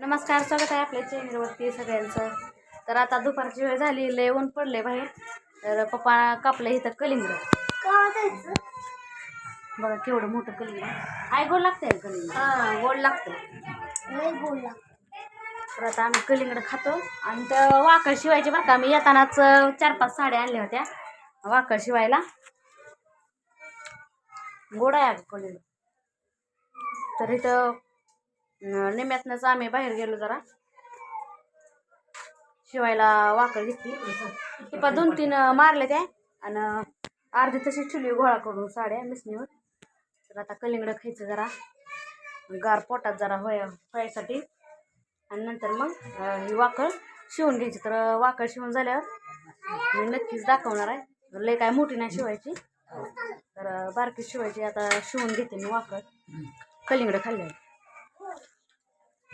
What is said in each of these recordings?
नमस्कार स्वागत आहे आपल्या चॅनलवरती सगळ्यांचं. तर आता दुपारची वेळ झाली लय ऊन पडले बाहेर. तर पप्पा कापलं इथं कलिंग बघा केवढं मोठं कलिंग आय गोड लागतंय कलिंग हा. गोड लागतं गोड तर आता आम्ही कलिंगड खातो. आणि त्या वाकड शिवायचे बरं का मी येतानाच चार पाच साड्या आणल्या होत्या वाकड शिवायला. गोड आहे कलिंगड. तर इथं निम्यातनंच आम्ही बाहेर गेलो जरा. शिवायला वाकड घेतली ती पण दोन तीन मारले त्या. आणि अर्धी तशीच ठेवली गोळा करून साड्या मिसणीवर तर आता कलिंगडं खायचं जरा. गार पोटात जरा होय व्हायसाठी आणि नंतर मग ही वाकळ शिवून घ्यायची. तर वाकळ शिवून झाल्यावर मी नक्कीच दाखवणार आहे. लय काय मोठी नाही शिवायची. तर बारकी शिवायची. आता शिवून घेते मी वाकळ कलिंगडं खाल्ले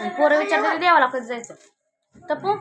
आणि पोरं विचारतात देवाला कसं जायचं. तपू